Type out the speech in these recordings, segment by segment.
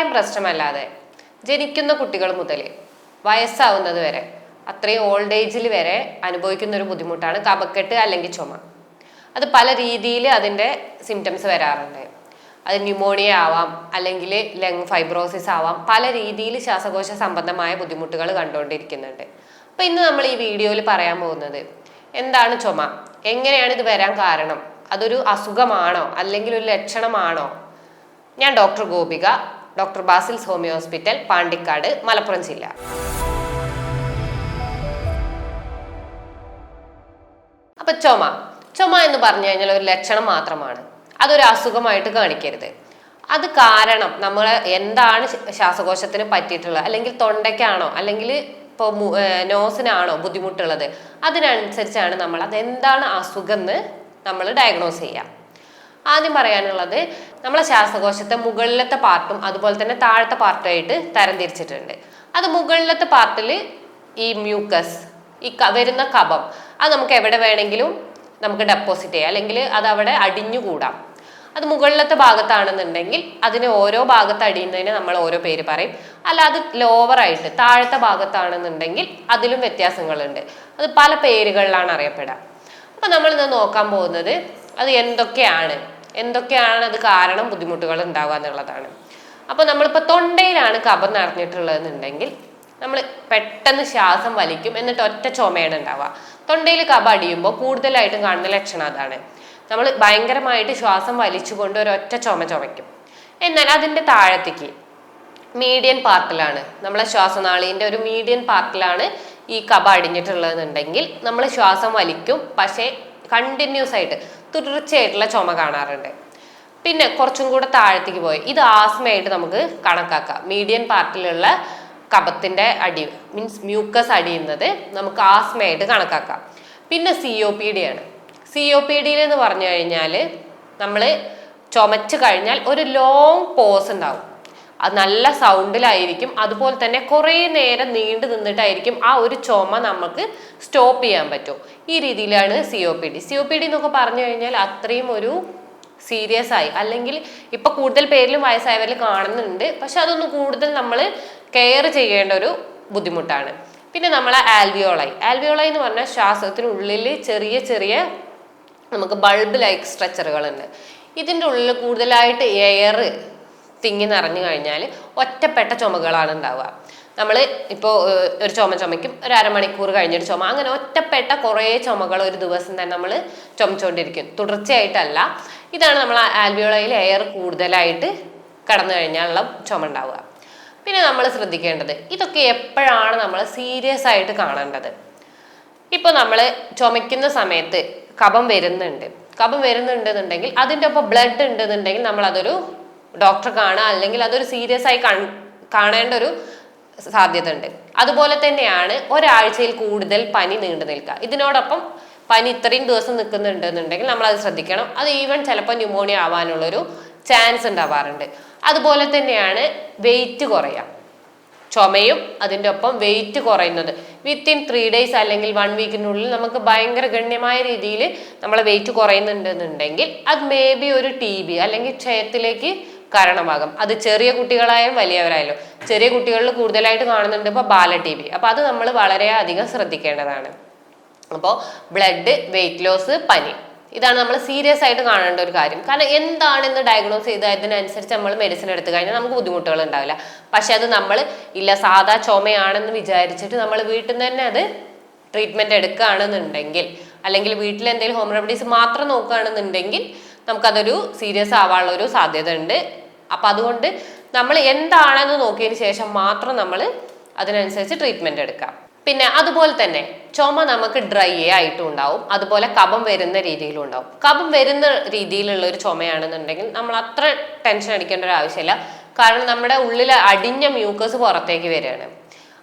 പ്രായം പ്രശ്നമല്ലാതെ ജനിക്കുന്ന കുട്ടികൾ മുതൽ വയസ്സാവുന്നത് വരെ അത്രയും ഓൾഡ് ഏജിൽ വരെ അനുഭവിക്കുന്ന ഒരു ബുദ്ധിമുട്ടാണ് കഫക്കെട്ട് അല്ലെങ്കിൽ ചുമ. അത് പല രീതിയിൽ അതിന്റെ സിംറ്റംസ് വരാറുണ്ട്. അത് ന്യൂമോണിയ ആവാം അല്ലെങ്കിൽ ലങ് ഫൈബ്രോസിസ് ആവാം പല രീതിയിൽ ശ്വാസകോശ സംബന്ധമായ ബുദ്ധിമുട്ടുകൾ കണ്ടുകൊണ്ടിരിക്കുന്നുണ്ട്. അപ്പോൾ ഇന്ന് നമ്മൾ ഈ വീഡിയോയിൽ പറയാൻ പോകുന്നത് എന്താണ് ചുമ? എങ്ങനെയാണ് ഇത് വരാൻ കാരണം? അതൊരു അസുഖമാണോ? അല്ലെങ്കിൽ ഒരു ലക്ഷണമാണോ? ഞാൻ doctor Gopika. Doctor Basil's homeo hospital Pandikkad Malappuram ജില്ല. അപ്പൊ ചുമ. ചുമ എന്ന് പറഞ്ഞു കഴിഞ്ഞാൽ ഒരു ലക്ഷണം മാത്രമാണ്. അതൊരു അസുഖമായിട്ട് കാണിക്കരുത്. അത് കാരണം നമ്മൾ എന്താണ് ശ്വാസകോശത്തിന് പറ്റിയിട്ടുള്ളത് അല്ലെങ്കിൽ തൊണ്ടയ്ക്കാണോ അല്ലെങ്കിൽ ഇപ്പോൾ നോസിനാണോ ബുദ്ധിമുട്ടുള്ളത് അതിനനുസരിച്ചാണ് നമ്മൾ അതെന്താണ് അസുഖം എന്ന് നമ്മൾ ഡയഗ്നോസ് ചെയ്യാം. ആദ്യം പറയാനുള്ളത് നമ്മളെ ശ്വാസകോശത്തെ മുകളിലത്തെ പാർട്ടും അതുപോലെ തന്നെ താഴത്തെ പാർട്ടുമായിട്ട് തരംതിരിച്ചിട്ടുണ്ട്. അത് മുകളിലത്തെ പാർട്ടിൽ ഈ മ്യൂക്കസ് ഈ വരുന്ന കഫം അത് നമുക്ക് എവിടെ വേണമെങ്കിലും നമുക്ക് ഡെപ്പോസിറ്റ് ചെയ്യാം. അല്ലെങ്കിൽ അത് അവിടെ അടിഞ്ഞുകൂടാം. അത് മുകളിലത്തെ ഭാഗത്താണെന്നുണ്ടെങ്കിൽ അതിന് ഓരോ ഭാഗത്ത് അടിയുന്നതിന് നമ്മൾ ഓരോ പേര് പറയും. അല്ല അത് ലോവറായിട്ട് താഴത്തെ ഭാഗത്താണെന്നുണ്ടെങ്കിൽ അതിലും വ്യത്യാസങ്ങളുണ്ട്. അത് പല പേരുകളിലാണ് അറിയപ്പെടുക. അപ്പം നമ്മൾ ഇന്ന് നോക്കാൻ പോകുന്നത് അത് എന്തൊക്കെയാണ്? എന്തൊക്കെയാണ് അത് കാരണം ബുദ്ധിമുട്ടുകൾ ഉണ്ടാവുക എന്നുള്ളതാണ്. അപ്പൊ നമ്മളിപ്പോ തൊണ്ടയിലാണ് കഫം നിറഞ്ഞിട്ടുള്ളതെന്നുണ്ടെങ്കിൽ നമ്മൾ പെട്ടെന്ന് ശ്വാസം വലിക്കും എന്നിട്ട് ഒറ്റ ചുമയാണ് ഉണ്ടാവുക. തൊണ്ടയിൽ കബ അടിയുമ്പോൾ കൂടുതലായിട്ടും കാണുന്ന ലക്ഷണം അതാണ്. നമ്മൾ ഭയങ്കരമായിട്ട് ശ്വാസം വലിച്ചുകൊണ്ട് ഒറ്റ ചുമ ചുമയ്ക്കും. എന്നാൽ അതിന്റെ താഴത്തേക്ക് മീഡിയൻ പാർട്ടിലാണ്. നമ്മളെ ശ്വാസനാളീന്റെ ഒരു മീഡിയൻ പാർട്ടിലാണ് ഈ കബ അടിഞ്ഞിട്ടുള്ളതെന്നുണ്ടെങ്കിൽ നമ്മൾ ശ്വാസം വലിക്കും. പക്ഷേ കണ്ടിന്യൂസ് ആയിട്ട് തുടർച്ചയായിട്ടുള്ള ചുമ കാണാറുണ്ട്. പിന്നെ കുറച്ചും കൂടെ താഴത്തേക്ക് പോയി. ഇത് ആസ്മയായിട്ട് നമുക്ക് കണക്കാക്കാം. മീഡിയൻ പാർട്ടിലുള്ള കപത്തിന്റെ അടി മീൻസ് മ്യൂക്കസ് അടിയുന്നത് നമുക്ക് ആസ്മയായിട്ട് കണക്കാക്കാം. പിന്നെ സി ഒ പി ഡി ആണ്. സി ഒ പി ഡിയിൽ എന്ന് പറഞ്ഞു കഴിഞ്ഞാൽ നമ്മൾ ചുമച്ച് കഴിഞ്ഞാൽ ഒരു ലോങ് പോസ് ഉണ്ടാവും. നല്ല സൗണ്ടിലായിരിക്കും. അതുപോലെ തന്നെ കുറേ നേരം നീണ്ടു നിന്നിട്ടായിരിക്കും ആ ഒരു ചുമ നമുക്ക് സ്റ്റോപ്പ് ചെയ്യാൻ പറ്റും. ഈ രീതിയിലാണ് C O P D C O P D എന്നൊക്കെ പറഞ്ഞു കഴിഞ്ഞാൽ അത്രയും ഒരു സീരിയസ് ആയി. അല്ലെങ്കിൽ ഇപ്പൊ കൂടുതൽ പേരിലും വയസ്സായവരിൽ കാണുന്നുണ്ട്. പക്ഷെ അതൊന്നും കൂടുതൽ നമ്മൾ കെയർ ചെയ്യേണ്ട ഒരു ബുദ്ധിമുട്ടാണ്. പിന്നെ നമ്മളെ ആൽവിയോളൈ ആൽവിയോളൈ എന്ന് പറഞ്ഞാൽ ശ്വാസത്തിനുള്ളിൽ ചെറിയ ചെറിയ നമുക്ക് ബൾബ് ലൈക്ക് സ്ട്രക്ചറുകളുണ്ട് ഇതിന്റെ ഉള്ളിൽ കൂടുതലായിട്ട് എയർ തിങ്ങി നിറഞ്ഞു കഴിഞ്ഞാൽ ഒറ്റപ്പെട്ട ചുമകളാണ് ഉണ്ടാവുക. നമ്മൾ ഇപ്പോൾ ഒരു ചുമ ചുമയ്ക്കും ഒരു അരമണിക്കൂർ കഴിഞ്ഞൊരു ചുമ അങ്ങനെ ഒറ്റപ്പെട്ട കുറേ ചുമകൾ ഒരു ദിവസം തന്നെ നമ്മൾ ചുമച്ചുകൊണ്ടിരിക്കും തുടർച്ചയായിട്ടല്ല ഇതാണ് നമ്മൾ ആൽവിയോളയിൽ എയർ കൂടുതലായിട്ട് കടന്നു കഴിഞ്ഞാലുള്ള ചുമ ഉണ്ടാവുക. പിന്നെ നമ്മൾ ശ്രദ്ധിക്കേണ്ടത് ഇതൊക്കെ എപ്പോഴാണ് നമ്മൾ സീരിയസ് ആയിട്ട് കാണേണ്ടത്? ഇപ്പോൾ നമ്മൾ ചുമയ്ക്കുന്ന സമയത്ത് കഫം വരുന്നുണ്ട്. കഫം വരുന്നുണ്ടെന്നുണ്ടെങ്കിൽ അതിന്റെ ഒപ്പം ബ്ലഡ് ഉണ്ടെന്നുണ്ടെങ്കിൽ നമ്മൾ അതൊരു ഡോക്ടറെ കാണുക അല്ലെങ്കിൽ അതൊരു സീരിയസ് ആയി കാണേണ്ട ഒരു സാധ്യത ഉണ്ട് അതുപോലെ തന്നെയാണ് ഒരാഴ്ചയിൽ കൂടുതൽ പനി നീണ്ടു നിൽക്കുക. ഇതിനോടൊപ്പം പനി ഇത്രയും ദിവസം നിൽക്കുന്നുണ്ടെന്നുണ്ടെങ്കിൽ നമ്മൾ അത് ശ്രദ്ധിക്കണം. അത് ഈവൻ ചിലപ്പോൾ ന്യൂമോണിയ ആവാനുള്ളൊരു ചാൻസ് ഉണ്ടാവാറുണ്ട്. അതുപോലെ തന്നെയാണ് വെയിറ്റ് കുറയുക. ചുമയും അതിന്റെ ഒപ്പം വെയിറ്റ് കുറയുന്നത്. വിത്തിൻ ത്രീ ഡേയ്സ് അല്ലെങ്കിൽ വൺ വീക്കിനുള്ളിൽ നമുക്ക് ഭയങ്കര ഗണ്യമായ രീതിയിൽ നമ്മളെ വെയിറ്റ് കുറയുന്നുണ്ടെന്നുണ്ടെങ്കിൽ അത് മേ ബി ഒരു ടി ബി അല്ലെങ്കിൽ ക്ഷയത്തിലേക്ക് കാരണമാകും. അത് ചെറിയ കുട്ടികളായാലും വലിയവരായാലും. ചെറിയ കുട്ടികളിൽ കൂടുതലായിട്ട് കാണുന്നുണ്ട് ഇപ്പോൾ ബാല ടി ബി അപ്പോൾ അത് നമ്മൾ വളരെയധികം ശ്രദ്ധിക്കേണ്ടതാണ്. അപ്പോൾ ബ്ലഡ് വെയിറ്റ് ലോസ് പനി. ഇതാണ് നമ്മൾ സീരിയസ് ആയിട്ട് കാണേണ്ട ഒരു കാര്യം. കാരണം എന്താണെന്ന് ഡയഗ്നോസ് ചെയ്ത് അതിനനുസരിച്ച് നമ്മൾ മെഡിസിൻ എടുത്തു കഴിഞ്ഞാൽ നമുക്ക് ബുദ്ധിമുട്ടുകൾ ഉണ്ടാവില്ല. പക്ഷെ അത് നമ്മൾ ഇല്ല സാധാ ചുമയാണെന്ന് വിചാരിച്ചിട്ട് നമ്മൾ വീട്ടിൽ നിന്ന് തന്നെ അത് ട്രീറ്റ്മെന്റ് എടുക്കുകയാണെന്നുണ്ടെങ്കിൽ അല്ലെങ്കിൽ വീട്ടിൽ എന്തെങ്കിലും ഹോം റെമഡീസ് മാത്രം നോക്കുകയാണെന്നുണ്ടെങ്കിൽ നമുക്കതൊരു സീരിയസ് ആവാനുള്ള ഒരു സാധ്യത ഉണ്ട് അപ്പം അതുകൊണ്ട് നമ്മൾ എന്താണെന്ന് നോക്കിയതിന് ശേഷം മാത്രം നമ്മൾ അതിനനുസരിച്ച് ട്രീറ്റ്മെന്റ് എടുക്കാം. പിന്നെ അതുപോലെ തന്നെ ചുമ നമുക്ക് ഡ്രൈ ആയിട്ടും ഉണ്ടാവും. അതുപോലെ കഫം വരുന്ന രീതിയിലും ഉണ്ടാവും. കഫം വരുന്ന രീതിയിലുള്ള ഒരു ചുമയാണെന്നുണ്ടെങ്കിൽ നമ്മൾ അത്ര ടെൻഷൻ അടിക്കേണ്ട ഒരു ആവശ്യമില്ല. കാരണം നമ്മുടെ ഉള്ളിൽ അടിഞ്ഞ മ്യൂക്കസ് പുറത്തേക്ക് വരികയാണ്.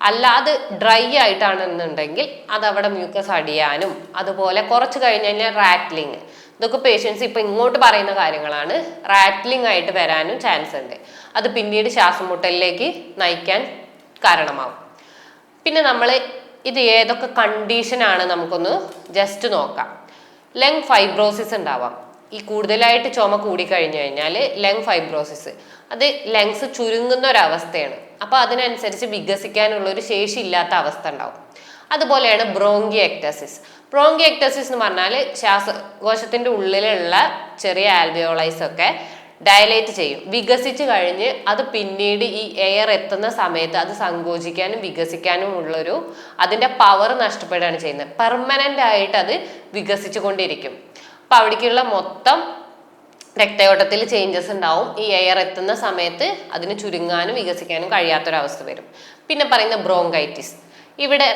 അല്ലാതെ ഡ്രൈ ആയിട്ടാണെന്നുണ്ടെങ്കിൽ അതവിടെ മ്യൂക്കസ് അടിയാനും അതുപോലെ കുറച്ച് കഴിഞ്ഞ് കഴിഞ്ഞാൽ റാറ്റ്ലിങ് ഇതൊക്കെ പേഷ്യൻസ് ഇപ്പൊ ഇങ്ങോട്ട് പറയുന്ന കാര്യങ്ങളാണ്. റാറ്റ്ലിംഗ് ആയിട്ട് വരാനും ചാൻസ് ഉണ്ട്. അത് പിന്നീട് ശ്വാസം മുട്ടലിലേക്ക് നയിക്കാൻ കാരണമാവും. പിന്നെ നമ്മൾ ഇത് ഏതൊക്കെ കണ്ടീഷനാണ് നമുക്കൊന്ന് ജസ്റ്റ് നോക്കാം. ലങ് ഫൈബ്രോസിസ് ഉണ്ടാവാം. ഈ കൂടുതലായിട്ട് ചുമ കൂടിക്കഴിഞ്ഞു കഴിഞ്ഞാൽ ലങ് ഫൈബ്രോസിസ് അത് ലങ്സ് ചുരുങ്ങുന്ന ഒരവസ്ഥയാണ് അപ്പോൾ അതിനനുസരിച്ച് വികസിക്കാനുള്ള ഒരു ശേഷി ഇല്ലാത്ത അവസ്ഥ ഉണ്ടാവും. അതുപോലെയാണ് ബ്രോങ്കി എക്ടസിസ് ബ്രോങ്കി എക്ടസിസ് എന്ന് പറഞ്ഞാൽ ശ്വാസകോശത്തിന്റെ ഉള്ളിലുള്ള ചെറിയ ആൽബിയോളൈസ് ഒക്കെ ഡയലേറ്റ് ചെയ്യും. വികസിച്ച് കഴിഞ്ഞ് അത് പിന്നീട് ഈ എയർ എത്തുന്ന സമയത്ത് അത് സങ്കോചിക്കാനും വികസിക്കാനും ഉള്ളൊരു അതിന്റെ പവർ നഷ്ടപ്പെടുകയാണ് ചെയ്യുന്നത്. പെർമനന്റ് ആയിട്ട് അത് വികസിച്ചു കൊണ്ടിരിക്കും. അപ്പൊ അവിടേക്കുള്ള മൊത്തം രക്തയോട്ടത്തിൽ ചേഞ്ചസ് ഉണ്ടാവും. ഈ എയർ എത്തുന്ന സമയത്ത് അതിന് ചുരുങ്ങാനും വികസിക്കാനും കഴിയാത്തൊരവസ്ഥ വരും. പിന്നെ പറയുന്ന ബ്രോങ്കൈറ്റിസ് ഇവിടെ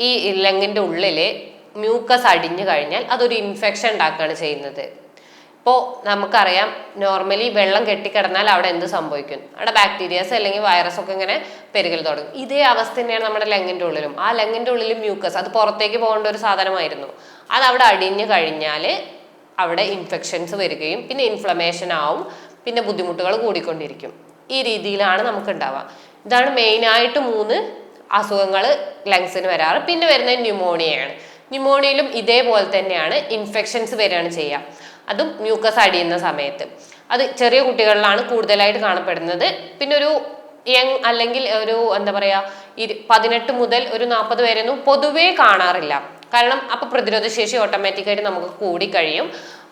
ഈ ലങ്ങിന്റെ ഉള്ളിൽ മ്യൂക്കസ് അടിഞ്ഞു കഴിഞ്ഞാൽ അതൊരു ഇൻഫെക്ഷൻ ഉണ്ടാക്കുകയാണ് ചെയ്യുന്നത്. ഇപ്പോൾ നമുക്കറിയാം നോർമലി വെള്ളം കെട്ടിക്കിടന്നാൽ അവിടെ എന്ത് സംഭവിക്കും? അവിടെ ബാക്ടീരിയാസ് അല്ലെങ്കിൽ വൈറസ് ഒക്കെ ഇങ്ങനെ പെരുകൽ തുടങ്ങും. ഇതേ അവസ്ഥ തന്നെയാണ് നമ്മുടെ ലെങ്ങിന്റെ ഉള്ളിലും. ആ ലെങ്ങിന്റെ ഉള്ളിൽ മ്യൂക്കസ് അത് പുറത്തേക്ക് പോകേണ്ട ഒരു സാധനമായിരുന്നു. അത് അവിടെ അടിഞ്ഞു കഴിഞ്ഞാൽ അവിടെ ഇൻഫെക്ഷൻസ് വരികയും പിന്നെ ഇൻഫ്ലമേഷൻ ആവും പിന്നെ ബുദ്ധിമുട്ടുകൾ കൂടിക്കൊണ്ടിരിക്കും. ഈ രീതിയിലാണ് നമുക്ക് ഉണ്ടാവുക ഇതാണ് മെയിനായിട്ട് മൂന്ന് അസുഖങ്ങൾ ലങ്സിന് വരാറ്. പിന്നെ വരുന്നത് ന്യൂമോണിയയാണ് ന്യൂമോണിയയിലും ഇതേപോലെ തന്നെയാണ് ഇൻഫെക്ഷൻസ് വരികയാണ് ചെയ്യുക. അതും മ്യൂക്കസ് അടിയുന്ന സമയത്ത്. അത് ചെറിയ കുട്ടികളിലാണ് കൂടുതലായിട്ട് കാണപ്പെടുന്നത്. പിന്നെ ഒരു യങ് അല്ലെങ്കിൽ ഒരു എന്താ പറയാ ഇരു പതിനെട്ട് മുതൽ ഒരു നാൽപ്പത് വരെയൊന്നും പൊതുവേ കാണാറില്ല. കാരണം അപ്പൊ പ്രതിരോധ ശേഷി ഓട്ടോമാറ്റിക്കായിട്ട് നമുക്ക് കൂടി കഴിയും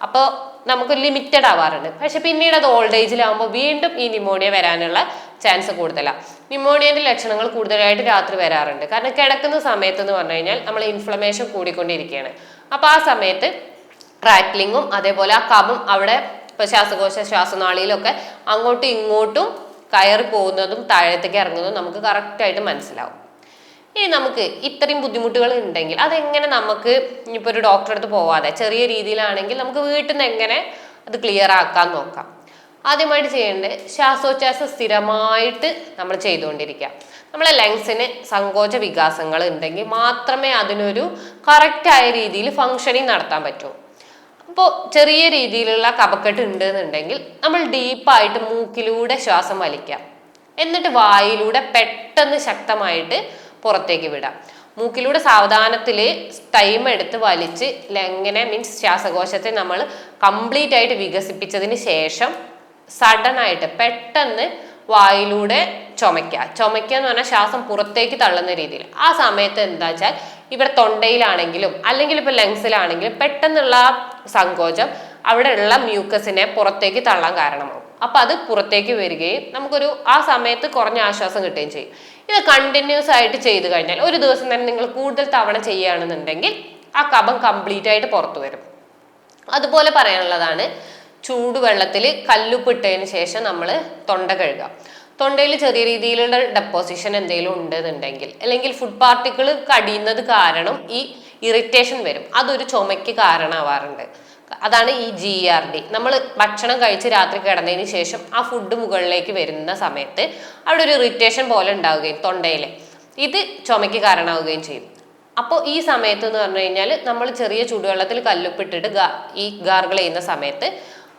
അപ്പോൾ നമുക്ക് ലിമിറ്റഡ് ആവാറുണ്ട് പക്ഷെ പിന്നീട് അത് ഓൾഡ് ഏജിലാവുമ്പോൾ വീണ്ടും ഈ ന്യൂമോണിയ വരാനുള്ള ചാൻസ് കൂടുതലാണ് ന്യൂമോണിയന്റെ ലക്ഷണങ്ങൾ കൂടുതലായിട്ട് രാത്രി വരാറുണ്ട്. കാരണം കിടക്കുന്ന സമയത്ത് എന്ന് പറഞ്ഞു കഴിഞ്ഞാൽ നമ്മൾ ഇൻഫ്ലമേഷൻ കൂടിക്കൊണ്ടിരിക്കുകയാണ്. അപ്പോൾ ആ സമയത്ത് റാറ്റ്ലിങ്ങും അതേപോലെ ആ കബും അവിടെ ഇപ്പൊ ശ്വാസകോശ ശ്വാസനാളിയിലൊക്കെ അങ്ങോട്ടും ഇങ്ങോട്ടും കയറി പോകുന്നതും താഴത്തേക്ക് ഇറങ്ങുന്നതും നമുക്ക് കറക്റ്റായിട്ട് മനസ്സിലാവും. ഇനി നമുക്ക് ഇത്രയും ബുദ്ധിമുട്ടുകൾ ഉണ്ടെങ്കിൽ അതെങ്ങനെ നമുക്ക് ഇനിയിപ്പോൾ ഒരു ഡോക്ടറെ അടുത്ത് പോവാതെ ചെറിയ രീതിയിലാണെങ്കിൽ നമുക്ക് വീട്ടിൽ നിന്ന് എങ്ങനെ അത് ക്ലിയർ ആക്കാൻ നോക്കാം. ആദ്യമായിട്ട് ചെയ്യേണ്ടത് ശ്വാസോച്ഛ്വാസം സ്ഥിരമായിട്ട് നമ്മൾ ചെയ്തുകൊണ്ടിരിക്കുക. നമ്മളെ ലങ്സിന് സങ്കോച വികാസങ്ങൾ ഉണ്ടെങ്കിൽ മാത്രമേ അതിനൊരു കറക്റ്റായ രീതിയിൽ ഫങ്ഷനിങ് നടത്താൻ പറ്റൂ. അപ്പോൾ ചെറിയ രീതിയിലുള്ള കപക്കെട്ട് ഉണ്ട് എന്നുണ്ടെങ്കിൽ നമ്മൾ ഡീപ്പായിട്ട് മൂക്കിലൂടെ ശ്വാസം വലിക്കാം എന്നിട്ട് വായിലൂടെ പെട്ടെന്ന് ശക്തമായിട്ട് പുറത്തേക്ക് വിടാം മൂക്കിലൂടെ സാവധാനത്തിൽ ടൈം എടുത്ത് വലിച്ച് എങ്ങനെ മീൻസ് ശ്വാസകോശത്തെ നമ്മൾ കംപ്ലീറ്റ് ആയിട്ട് വികസിപ്പിച്ചതിന് ശേഷം സഡൻ ആയിട്ട് പെട്ടെന്ന് വായിലൂടെ ചുമയ്ക്കുക. ചുമയ്ക്കുക എന്ന് പറഞ്ഞാൽ ശ്വാസം പുറത്തേക്ക് തള്ളുന്ന രീതിയിൽ. ആ സമയത്ത് എന്താ വെച്ചാൽ ഇവിടെ തൊണ്ടയിലാണെങ്കിലും അല്ലെങ്കിൽ ഇപ്പൊ ലങ്സിലാണെങ്കിലും പെട്ടെന്നുള്ള സങ്കോചം അവിടെ ഉള്ള മ്യൂക്കസിനെ പുറത്തേക്ക് തള്ളാൻ കാരണമാകും അപ്പൊ അത് പുറത്തേക്ക് വരികയും നമുക്കൊരു ആ സമയത്ത് കുറഞ്ഞ ആശ്വാസം കിട്ടുകയും ചെയ്യും. ഇത് കണ്ടിന്യൂസ് ആയിട്ട് ചെയ്തു കഴിഞ്ഞാൽ ഒരു ദിവസം തന്നെ നിങ്ങൾ കൂടുതൽ തവണ ചെയ്യുകയാണെന്നുണ്ടെങ്കിൽ ആ കഫം കംപ്ലീറ്റ് ആയിട്ട് പുറത്തു വരും. അതുപോലെ പറയാനുള്ളതാണ് ചൂടുവെള്ളത്തിൽ കല്ലുപ്പിട്ടതിന് ശേഷം നമ്മൾ തൊണ്ട കഴുകാം തൊണ്ടയിൽ ചെറിയ രീതിയിലുള്ള ഡെപ്പോസിഷൻ എന്തെങ്കിലും ഉണ്ടെന്നുണ്ടെങ്കിൽ അല്ലെങ്കിൽ ഫുഡ് പാർട്ടിക്കിൾ കടിയുന്നത് കാരണം ഈ ഇറിറ്റേഷൻ വരും. അതൊരു ചുമയ്ക്ക് കാരണമാവാറുണ്ട്. അതാണ് ഈ ജി ആർ ഡി നമ്മൾ ഭക്ഷണം കഴിച്ച് രാത്രി കിടന്നതിന് ശേഷം ആ ഫുഡ് മുകളിലേക്ക് വരുന്ന സമയത്ത് അവിടെ ഒരു ഇറിറ്റേഷൻ പോലെ ഉണ്ടാവുകയും തൊണ്ടയിൽ. ഇത് ചുമയ്ക്ക് കാരണമാവുകയും ചെയ്യും. അപ്പോൾ ഈ സമയത്ത് എന്ന് പറഞ്ഞു കഴിഞ്ഞാൽ നമ്മൾ ചെറിയ ചൂടുവെള്ളത്തിൽ കല്ലുപ്പിട്ടിട്ട് ഈ ഗാർഗിൾ ചെയ്യുന്ന സമയത്ത്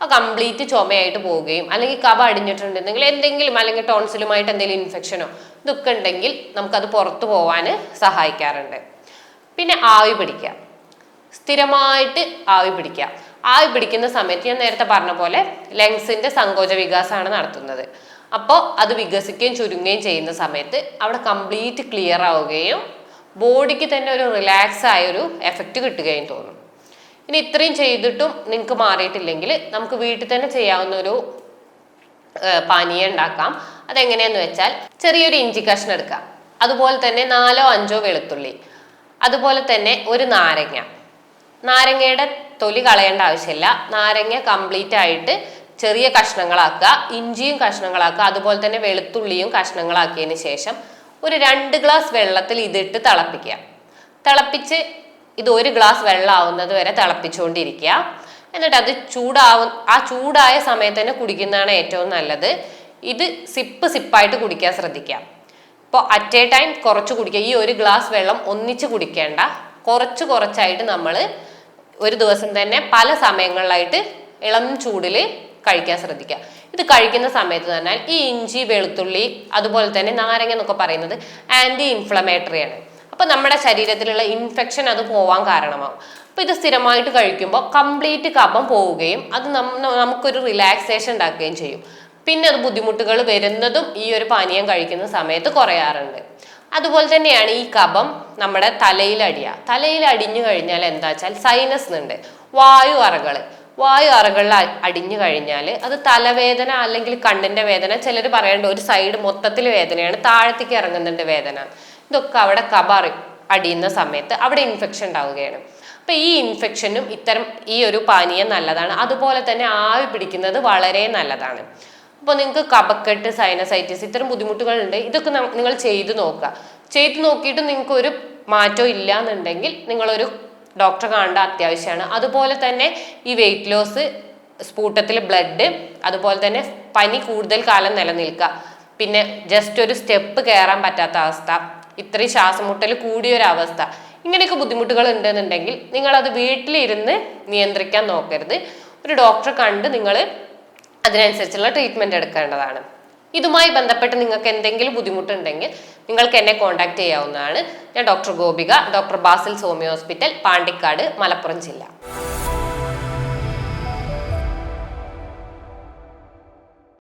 കംപ്ലീറ്റ് ചുമയായിട്ട് പോവുകയും അല്ലെങ്കിൽ കവ അടിഞ്ഞിട്ടുണ്ടെങ്കിൽ എന്തെങ്കിലും അല്ലെങ്കിൽ ടോൺസിലുമായിട്ട് എന്തെങ്കിലും ഇൻഫെക്ഷനോ ഇതൊക്കെ ഉണ്ടെങ്കിൽ നമുക്കത് പുറത്തു പോവാൻ സഹായിക്കാറുണ്ട്. പിന്നെ ആവി പിടിക്കുക. സ്ഥിരമായിട്ട് ആവി പിടിക്കുക. ആവി പിടിക്കുന്ന സമയത്ത് ഞാൻ നേരത്തെ പറഞ്ഞ പോലെ ലങ്സിന്റെ സങ്കോച വികാസമാണ് നടത്തുന്നത്. അപ്പോൾ അത് വികസിക്കുകയും ചുരുങ്ങുകയും ചെയ്യുന്ന സമയത്ത് അവിടെ കംപ്ലീറ്റ് ക്ലിയർ ആവുകയും ബോഡിക്ക് തന്നെ ഒരു റിലാക്സ് ആയ ഒരു എഫക്റ്റ് കിട്ടുകയും തോന്നും. ഇനി ഇത്രയും ചെയ്തിട്ടും നിങ്ങൾക്ക് മാറിയിട്ടില്ലെങ്കിൽ നമുക്ക് വീട്ടിൽ തന്നെ ചെയ്യാവുന്ന ഒരു പാനീയം ഉണ്ടാക്കാം. അതെങ്ങനെയാന്ന് വെച്ചാൽ ചെറിയൊരു ഇഞ്ചി കഷ്ണം എടുക്കാം അതുപോലെ തന്നെ നാലോ അഞ്ചോ വെളുത്തുള്ളി. അതുപോലെ തന്നെ ഒരു നാരങ്ങ. നാരങ്ങയുടെ തൊലി കളയേണ്ട ആവശ്യമില്ല. നാരങ്ങ കംപ്ലീറ്റ് ആയിട്ട് ചെറിയ കഷ്ണങ്ങളാക്കുക. ഇഞ്ചിയും കഷ്ണങ്ങളാക്കുക. അതുപോലെ തന്നെ വെളുത്തുള്ളിയും കഷ്ണങ്ങളാക്കിയതിന് ശേഷം ഒരു രണ്ട് ഗ്ലാസ് വെള്ളത്തിൽ ഇതിട്ട് തിളപ്പിക്കുക. തിളപ്പിച്ച് ഇത് ഒരു ഗ്ലാസ് വെള്ളമാവുന്നത് വരെ തിളപ്പിച്ചുകൊണ്ടിരിക്കുക. എന്നിട്ട് അത് ചൂടാവു ആ ചൂടായ സമയത്ത് തന്നെ കുടിക്കുന്നതാണ് ഏറ്റവും നല്ലത്. ഇത് സിപ്പ് സിപ്പായിട്ട് കുടിക്കാൻ ശ്രദ്ധിക്കുക. ഇപ്പോൾ അറ്റ് എ ടൈം കുറച്ച് കുടിക്കുക. ഈ ഒരു ഗ്ലാസ് വെള്ളം ഒന്നിച്ച് കുടിക്കേണ്ട. കുറച്ച് കുറച്ചായിട്ട് നമ്മൾ ഒരു ദിവസം തന്നെ പല സമയങ്ങളിലായിട്ട് ഇളം ചൂടിൽ കഴിക്കാൻ ശ്രദ്ധിക്കുക. ഇത് കഴിക്കുന്ന സമയത്ത് തന്നെ ഈ ഇഞ്ചി വെളുത്തുള്ളി അതുപോലെ തന്നെ നാരങ്ങ എന്നൊക്കെ പറയുന്നത് ആന്റി ഇൻഫ്ലമേറ്ററി ആണ്. അപ്പൊ നമ്മുടെ ശരീരത്തിലുള്ള ഇൻഫെക്ഷൻ അത് പോവാൻ കാരണമാകും അപ്പൊ അപ്പോൾ ഇത് സ്ഥിരമായിട്ട് കഴിക്കുമ്പോൾ കംപ്ലീറ്റ് കഫം പോവുകയും അത് നമുക്കൊരു റിലാക്സേഷൻ ഉണ്ടാക്കുകയും ചെയ്യും. പിന്നെ അത് ബുദ്ധിമുട്ടുകൾ വരുന്നതും ഈ ഒരു പാനീയം കഴിക്കുന്ന സമയത്ത് കുറയാറുണ്ട്. അതുപോലെ തന്നെയാണ് ഈ കഫം നമ്മുടെ തലയിൽ അടിയുക തലയിൽ അടിഞ്ഞു കഴിഞ്ഞാൽ എന്താ വെച്ചാൽ സൈനസ് ഉണ്ട്. വായു അറകൾ. വായു അറകളിൽ അടിഞ്ഞു കഴിഞ്ഞാൽ അത് തലവേദന അല്ലെങ്കിൽ കണ്ണിന്റെ വേദന ചിലർ പറയേണ്ട ഒരു സൈഡ് മൊത്തത്തിൽ വേദനയാണ് താഴത്തേക്ക് ഇറങ്ങുന്നുണ്ട് വേദന. ഇതൊക്കെ അവിടെ കബ അടിയുന്ന സമയത്ത് അവിടെ ഇൻഫെക്ഷൻ ഉണ്ടാവുകയാണ്. അപ്പൊ ഈ ഇൻഫെക്ഷനും ഇത്തരം ഈ ഒരു പാനീയം നല്ലതാണ്. അതുപോലെ തന്നെ ആവി പിടിക്കുന്നത് വളരെ നല്ലതാണ്. അപ്പോൾ നിങ്ങൾക്ക് കബക്കെട്ട് സൈനസൈറ്റിസ് ഇത്തരം ബുദ്ധിമുട്ടുകൾ ഉണ്ട് ഇതൊക്കെ നിങ്ങൾ ചെയ്തു നോക്കുക. ചെയ്തു നോക്കിയിട്ട് നിങ്ങൾക്ക് ഒരു മാറ്റവും ഇല്ല എന്നുണ്ടെങ്കിൽ നിങ്ങളൊരു ഡോക്ടറെ കാണേണ്ട അത്യാവശ്യമാണ്. അതുപോലെ തന്നെ ഈ വെയിറ്റ് ലോസ് സ്ഫൂട്ടത്തിൽ ബ്ലഡ് അതുപോലെ തന്നെ പനി കൂടുതൽ കാലം നിലനിൽക്കുക. പിന്നെ ജസ്റ്റ് ഒരു സ്റ്റെപ്പ് കയറാൻ പറ്റാത്ത അവസ്ഥ. ഇത്രയും ശ്വാസം മുട്ടൽ കൂടിയൊരു അവസ്ഥ ഇങ്ങനെയൊക്കെ ബുദ്ധിമുട്ടുകൾ ഉണ്ടെന്നുണ്ടെങ്കിൽ അത് വീട്ടിലിരുന്ന് നിയന്ത്രിക്കാൻ നോക്കരുത്. ഒരു ഡോക്ടറെ കണ്ട് നിങ്ങൾ അതിനനുസരിച്ചുള്ള ട്രീറ്റ്മെന്റ് എടുക്കേണ്ടതാണ്. ഇതുമായി ബന്ധപ്പെട്ട് നിങ്ങൾക്ക് എന്തെങ്കിലും ബുദ്ധിമുട്ടുണ്ടെങ്കിൽ നിങ്ങൾക്ക് എന്നെ കോൺടാക്ട് ചെയ്യാവുന്നതാണ്. ഞാൻ ഡോക്ടർ ഗോപിക ഡോക്ടർ ബാസിൽ സോമി ഹോസ്പിറ്റൽ പാണ്ടിക്കാട് മലപ്പുറം ജില്ല.